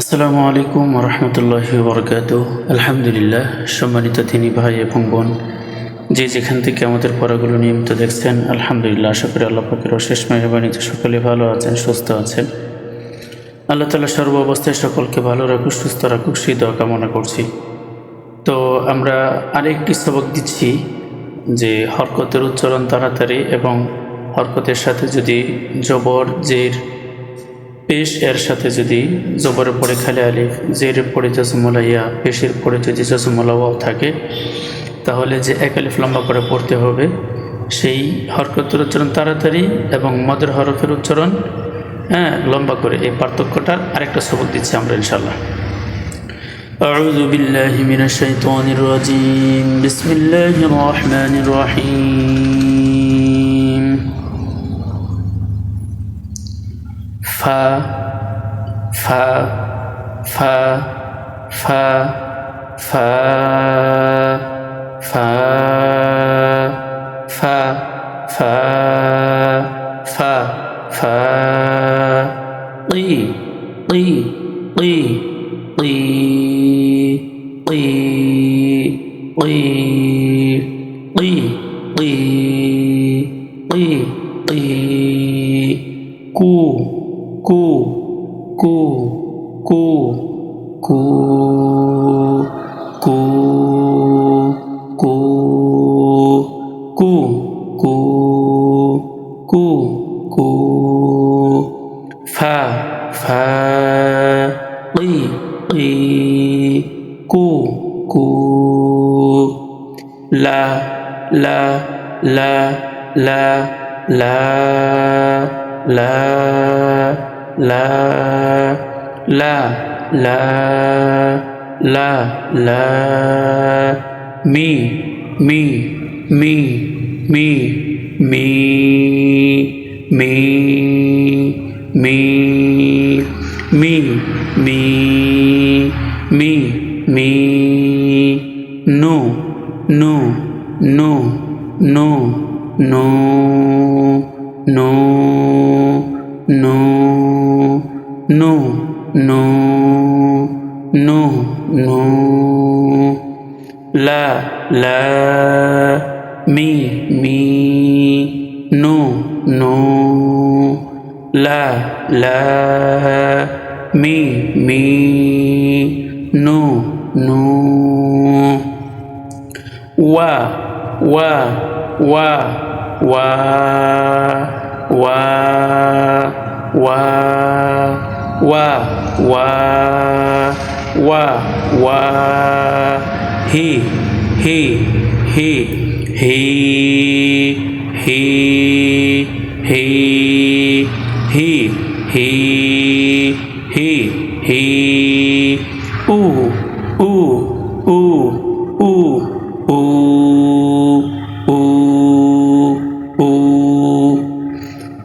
আসসালামু আলাইকুম রহমতুল্লাহ বরকাত আলহামদুলিল্লাহ, সম্মানিত তিনি ভাই এবং বোন, যে যেখান থেকে আমাদের পড়াগুলো নিয়মিত দেখছেন, আলহামদুলিল্লাহ, আশা করি আল্লাহ পাকের অশেষ মেহরবানিতে সকলে ভালো আছেন, সুস্থ আছেন। আল্লাহ তালা সর্ব অবস্থায় সকলকে ভালো রাখুক, সুস্থ রাখুক, সেই দোয়া কামনা করছি। তো আমরা আরেকটি সবক দিচ্ছি, যে হরকতের উচ্চারণ তাড়াতাড়ি এবং হরকতের সাথে যদি জবর, জের পেশ এর সাথে যদি জবরের পরে খালি আলিফ জের পরে জসমলাইয়া পেশের পরে যদি জসমলাওয়াও থাকে তাহলে যে এক আলিফ লম্বা করে পড়তে হবে সেই হরকতের উচ্চারণ তাড়াতাড়ি এবং মদের হরফের উচ্চারণ হ্যাঁ লম্বা করে এই পার্থক্যটার আরেকটা সবক দিচ্ছি আমরা ইনশাল্লাহ أعوذ بالله من الشيطان الرجيم بسم الله الرحمن الرحيم 发发发发发发发发发发发发。唻唻唻唻唻唻。কু কু কু কু কু কু কু কু কু কু ফা ফা কি কি কু কু লা লা লা লা লা লা লা লা লা লা লা মি মি মি মি মি মি মি মি মি মি মি নো নো নো নো নো নো নো নো নো নো নো লা লা মি মি নো নো লা লা মি মি নো নো ওয়া ওয়া ওয়া ওয়া ওয়া ওয়া wa wa wa wa wa he he he he he he he he he he ooh ooh ooh ooh ooh ooh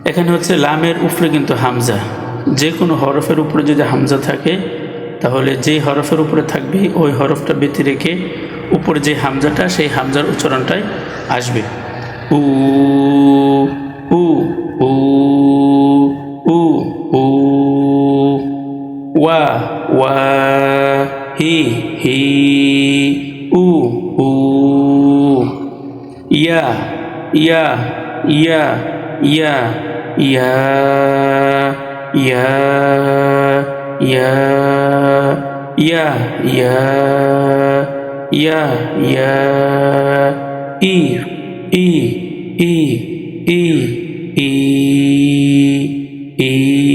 এখানে হচ্ছে লামের উপরে কিন্তু হামজা যে কোনো হরফের উপরে যদি হামজা থাকে, তাহলে যে হরফের উপরে থাকবে, ওই হরফটা ব্যতি রেখে উপরে যে হামজাটা, সেই হামজার উচ্চারণটাই আসবে। উ উ উ উ উ, ওয়া ওয়া, হি হি, উ উ, ইয়া ইয়া ইয়া ইয়া ইয়া। يا يا يا يا يا يا إي إي إي إي إي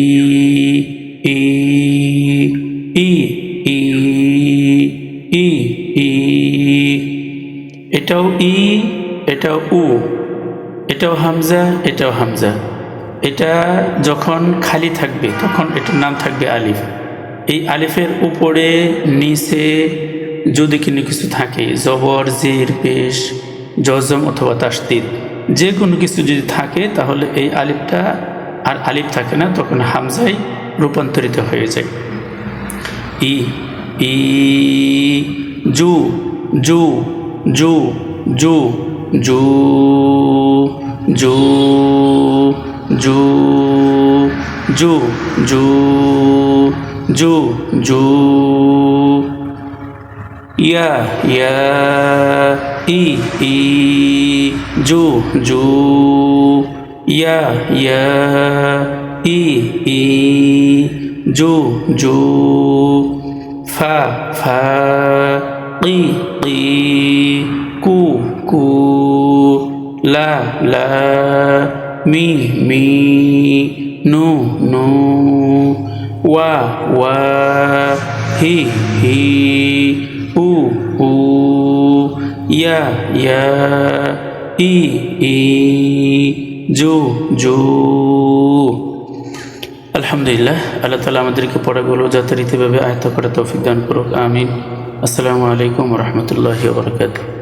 إي এটাও ই এটাও উ এটাও হামজা এটাও হামজা এটা যখন খালি থাকবে, তখন এটার নাম থাকবে আলিফ। এই আলিফের উপরে, নিচে যদি কিনে কিছু থাকে, জবর, জির, পেশ, জজম অথবা তাস্তিদ যে কোনো কিছু যদি থাকে, তাহলে এই আলিফটা আর আলিফ থাকে না, তখন হামজাই রূপান্তরিত হয়ে যায়। ই ই, জু জু জু জু জু জু জু জু জু জু জু। ইয়া ইয়া, ই ই, জু জু। ইয়া ইয়া, ই ই, জু জু। ফা ফা কি কি কু কু। লা লা। মি মি, নু নু, ওয়া ওয়া, হি হি, উ উ, ইয়া ইয়া, ই ই, জো জো। আলহামদুলিল্লাহ, আল্লাহ তালা আমাদেরকে পড়াগুলো যথারীতিভাবে আয়ত্ত করে তৌফিক দান করুক, আমিন। আসসালামু আলাইকুম রহমতুল্লাহ বরকাত